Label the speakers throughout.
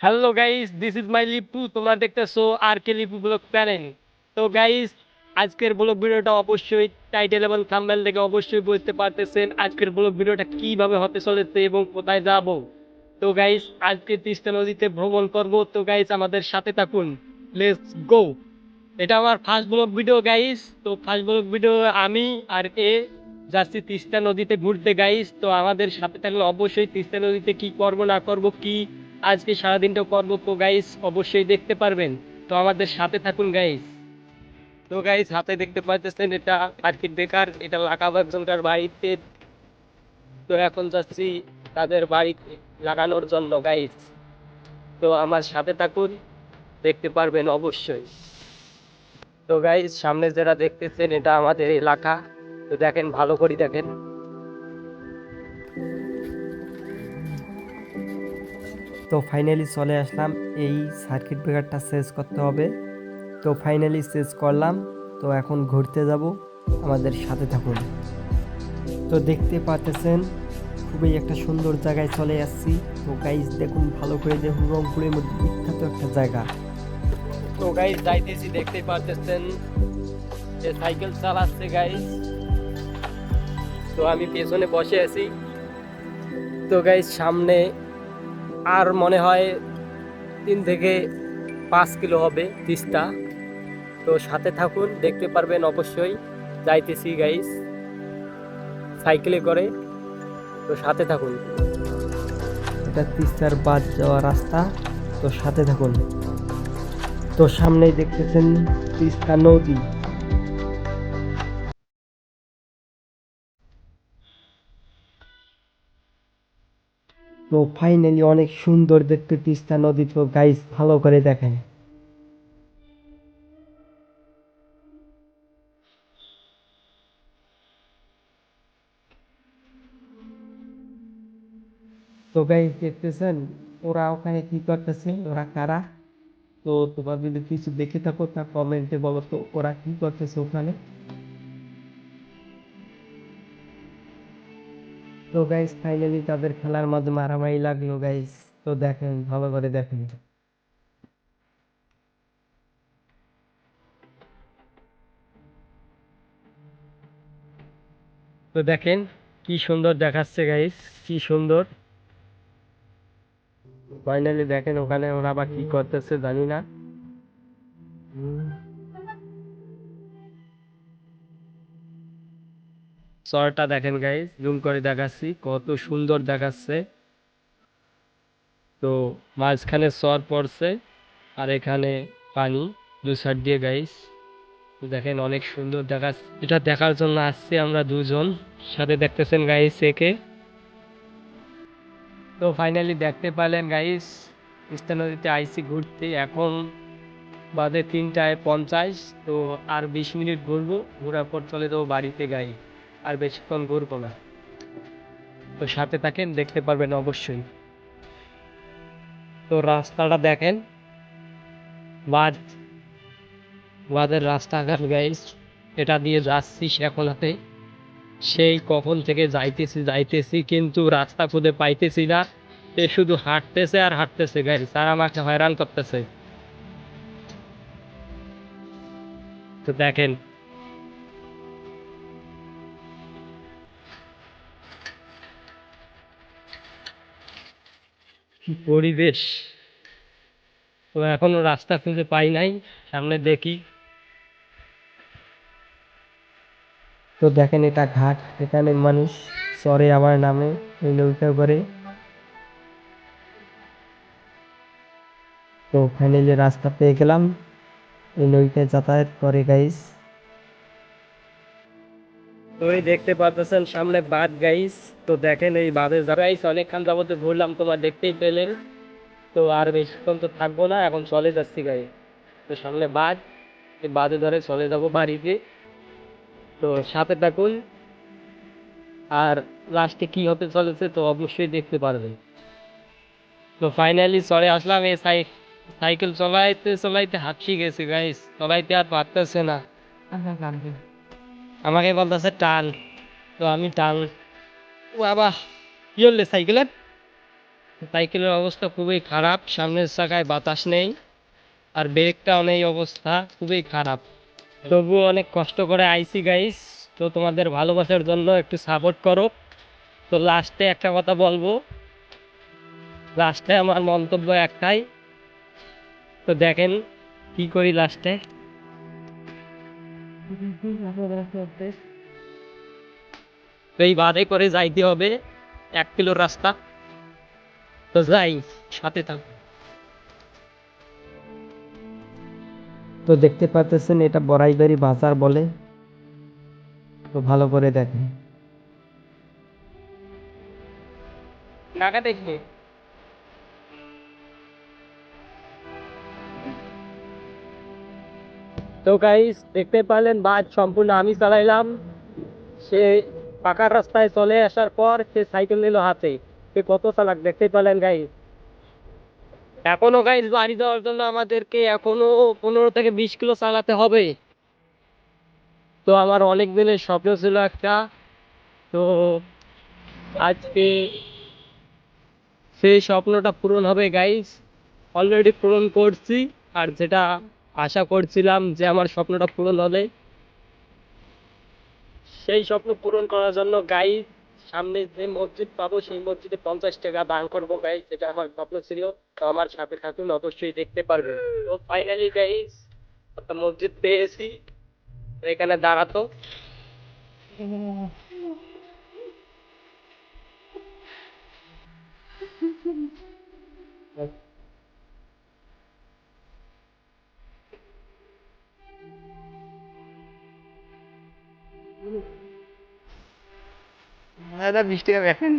Speaker 1: Hello guys this is my Lipu তোমরা দেখতেছো আর কে লিপু ব্লগ প্যানেল তো গাইস, আজকের ব্লগ ভিডিওটা অবশ্যই টাইটেল এবং থাম্বনেল থেকে অবশ্যই বুঝতে পারতেছেন আজকের ব্লগ ভিডিওটা কীভাবে হতে চলেছে এবং কোথায় যাব। তো গাইস, আজকে তিস্তা নদীতে ভ্রমণ করব। তো গাইস, আমাদের সাথে থাকুন। লেটস গো এটা আমার ফার্স্ট ব্লগ ভিডিও গাইস। তো ফার্স্ট ব্লগ ভিডিও আমি আর এ যাচ্ছি তিস্তা নদীতে ঘুরতে গাইস তো আমাদের সাথে থাকলে অবশ্যই তিস্তা নদীতে কি করব, না করব, কি আজকে সারাদিনটা করব, তো গাইস অবশ্যই দেখতে পারবেন। তো আমাদের সাথে থাকুন গাইস তো গাইস হাতে দেখতে পাচ্ছেন এটা সার্কিট বেকার, এটা লাগাবো একজনকার বাড়িতে। তো এখন যাচ্ছি তাদের বাড়িতে লাগানোর জন্য গাইস তো আমার সাথে থাকুন, দেখতে পারবেন অবশ্যই। তো গাইস সামনে যারা দেখতেছেন, এটা আমাদের এলাকা। তো দেখেন, ভালো করে দেখেন।
Speaker 2: তো ফাইনালি চলে আসলাম, এই সার্কিট ব্রেকারটা চেঞ্জ করতে হবে। তো ফাইনালি চেঞ্জ করলাম, তো এখন ঘুরতে যাব, আমাদের সাথে থাকুন। তো দেখতে পাচ্ছেন, খুবই একটা সুন্দর জায়গায় চলে আসছি। তো গাইজ দেখুন, ভালো করে দেখুন রংপুরের মধ্যে বিখ্যাত একটা জায়গা।
Speaker 1: তো গাইজ যাইতেছি, দেখতে পাচ্ছেন যে সাইকেল চালাচ্ছে গাইস তো আমি পেছনে বসে আছি। তো গাইস সামনে আর মনে হয় তিন থেকে পাঁচ কিলো হবে তিস্তা। তো সাথে থাকুন, দেখতে পারবেন অবশ্যই। যাইতেছি গাইস সাইকেলে করে। তো সাথে থাকুন।
Speaker 2: এটা তিস্তার বাদ যাওয়া রাস্তা। তো সাথে থাকুন। তো সামনেই দেখতেছেন তিস্তা নদী। তো ফাইনালি অনেক সুন্দর দেখতে তিস্তা নদী তো গাইস ভালো করে দেখেন। তো গাইস দেখতেছেন, ওরা ওখানে কি করতেছে? ওরা কারা? তো তোমার যদি কিছু দেখে থাকো, তা কমেন্টে বলো তো, ওরা কি করতেছে ওখানে? তো গাইস ফাইনালি তাদের খেলার মধ্যে মারামারি লাগল গাইস তো দেখেন, ভালো করে দেখেন।
Speaker 1: তো দেখেন, কি সুন্দর দেখাচ্ছে গাইস কি সুন্দর। ফাইনালি দেখেন ওখানে ওরা আবার কি করতেছে জানি না। চরটা দেখেন গাইস জুম করে দেখাচ্ছি, কত সুন্দর দেখাচ্ছে। তো মাঝখানে চর পড়ছে আর এখানে পানি দু সাইড দিয়ে গাইস দেখেন অনেক সুন্দর দেখাচ্ছে। এটা দেখার জন্য আসছি আমরা দুজন, সাথে দেখতেছেন গাইস একে। তো ফাইনালি দেখতে পেলেন গাইস তিস্তা নদীতে আইসি ঘুরতে, এখন বাদে তিনটায় পঞ্চাশ, তো আর বিশ মিনিট ঘুরবো, ঘোরার পর চলে যাব বাড়িতে গাই আর বেশিক্ষণ ঘুরবো না। তো সাথে থাকেন, দেখতে পারবেন অবশ্যই। তো রাস্তাটা দেখেন। বাদ বাদের রাস্তাঘাট গাইস এটা দিয়ে যাচ্ছি শেখলাতে সেই কখন থেকে যাইতেছি যাইতেছি, কিন্তু রাস্তা খুঁজে পাইতেছি না। এ শুধু হাঁটতেছে আর হাঁটতেছে গাইস আর আমাকে হয়রান করতেছে। তো দেখেন পরিবেশ? তো এখনও রাস্তা খুঁজে পাই নাই, সামনে দেখি।
Speaker 2: তো দেখেন এটা ঘাট, এখানে মানুষ চরে আমার নামে ওই নৌকা করে। তো ফাইনালি রাস্তা পেয়ে গেলাম, এই নৌকায় যাতায়াত করে গাইস
Speaker 1: তো এই দেখতে পাচ্ছেন সামনে বাঁধ গাইস তো দেখেন এই বাঁধের গাইস অনেকক্ষণ যাবতে ঘুরলাম তোমার দেখতেই পেলেন। তো আর বেশিক্ষণ তো থাকব না এখন চলে যাচ্ছি গাই তো সামনে বাঁধ এই বাঁধে ধরে চলে যাব বাড়িতে। তো সাথে থাকুন। আর লাস্টে কি হতে চলেছে তো অবশ্যই দেখতে পারবেন। তো ফাইনালি চলে আসলাম এই সাই সাইকেল চলাইতে চলাইতে হাঁপসি গেছে গাইস চলাইতে আর পারতেছে না। আমাকে বলতেছে টান। তো আমি টান। বাবা, কি হলে সাইকেলের সাইকেলের অবস্থা খুবই খারাপ, সামনের চাকায় বাতাস নেই, আর ব্রেকটাও নেই, অবস্থা খুবই খারাপ। তবুও অনেক কষ্ট করে আইসি গাইস তো তোমাদের ভালোবাসার জন্য একটু সাপোর্ট করো। তো লাস্টে একটা কথা বলব। লাস্টে আমার মন্তব্য একটাই। তো দেখেন কি করি লাস্টে এই বাদে করে যাইতে হবে। এক কিলো রাস্তা। তো যাই, সাথে থাক।
Speaker 2: তো দেখতে পাচ্ছেন, এটা বড়াইবাড়ি বাজার বলে। তো ভালো করে দেখেন।
Speaker 1: নাকা দেখবে তো গাইস দেখতে পারলেন বাস সম্পূর্ণ আমি চালাইলাম। সে পাকার রাস্তায় চলে আসার পর সে সাইকেল নিল হাতে। সে কত চালাক দেখতে পেলেন গাইস এখনও গাইস বাড়ি যাওয়ার জন্য আমাদেরকে এখনও পনেরো থেকে বিশ কিলো চালাতে হবে। তো আমার অনেক দিনের স্বপ্ন ছিল একটা। তো আজকে সেই স্বপ্নটা পূরণ হবে গাইস অলরেডি পূরণ করছি, আর যেটা আশা করছিলাম যে আমার স্বপ্নটা পূরণ হবে। সেই স্বপ্ন পূরণ করার জন্য গাই সামনে যে মসজিদ পাবো সেই মসজিদে পঞ্চাশ টাকা দান করব গাইস যেটা আমার স্বপ্ন ছিল। তো আমার সাথে থাকুন অবশ্যই দেখতে পারবে তো ফাইনালি একটা মসজিদ পেয়েছি। এখানে দাঁড়াতো।
Speaker 3: দাদা বিশ টাকা দেখেন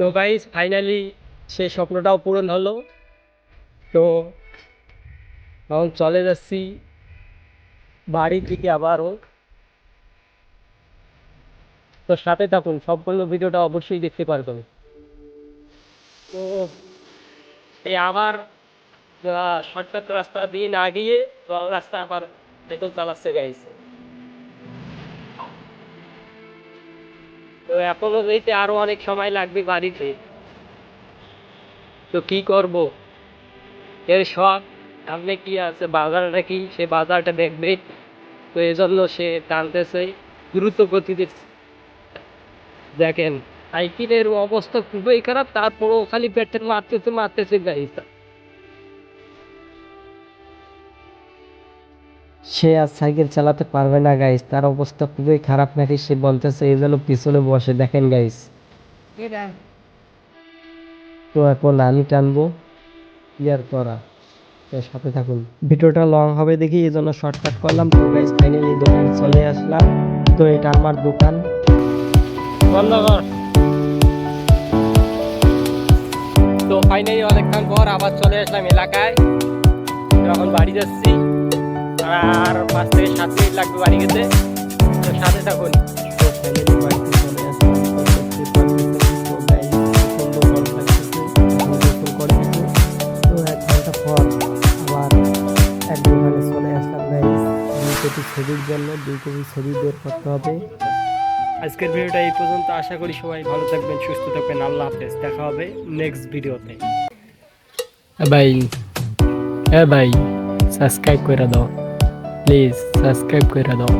Speaker 1: তো গাইস ফাইনালি সেই স্বপ্নটাও পূরণ হলো। তো এখন চলে যাচ্ছি বাড়ির দিকে আবারও। তো সাথে থাকুন, সম্পূর্ণ ভিডিওটা অবশ্যই দেখতে পারবেন। তো এই আবার শর্টকাট রাস্তা দিয়ে না গিয়ে রাস্তা আবার দেখুন চালাচ্ছে গাইছে। তো এখনও যেতে আরও অনেক সময় লাগবে বাড়িতে। তো কি করব? এর শখ, সামনে কি আছে? বাজার নাকি? সে বাজারটা দেখবে। তো এই জন্য সে টানতেছে, দ্রুত গতিতে দেখেন। সাইকেলের অবস্থা খুবই খারাপ তারপরও খালি পেট্রোল মারতেছে মারতেছে গাড়িটা
Speaker 2: সে আর সাইকেল চালাতে পারবে না গাইস তার অবস্থা খুবই খারাপ নাকি সে বলতেছে এই যেন পিছনে বসে দেখেন গাইস তো এখন আমি টানবো ইয়ার করা। সাথে থাকুন। ভিডিওটা লং হবে দেখি এই জন্য শর্টকাট করলাম। তো গাইস ফাইনালি দোকানে চলে আসলাম। তো এটা আমার দোকান।
Speaker 1: বন্ধ কর। তো ফাইনালি অনেকক্ষণ পর আবার চলে আসলাম এলাকায়। এখন বাড়ি যাচ্ছি। আর পাঁচ থেকে সাত মিনিট লাগবে বাড়ি যেতে তো সাথে থাকুন।
Speaker 2: ছবির জন্য দুই কপি ছবি বের করতে হবে।
Speaker 1: আজকের ভিডিওটা এই পর্যন্ত। আশা করি সবাই ভালো থাকবেন, সুস্থ থাকবেন। আল্লাহ হাফেজ। দেখা হবে নেক্সট ভিডিওতে। ভাই হ্যাঁ ভাই সাবস্ক্রাইব করে দাও। প্লিজ সাবস্ক্রাইব করে দাও।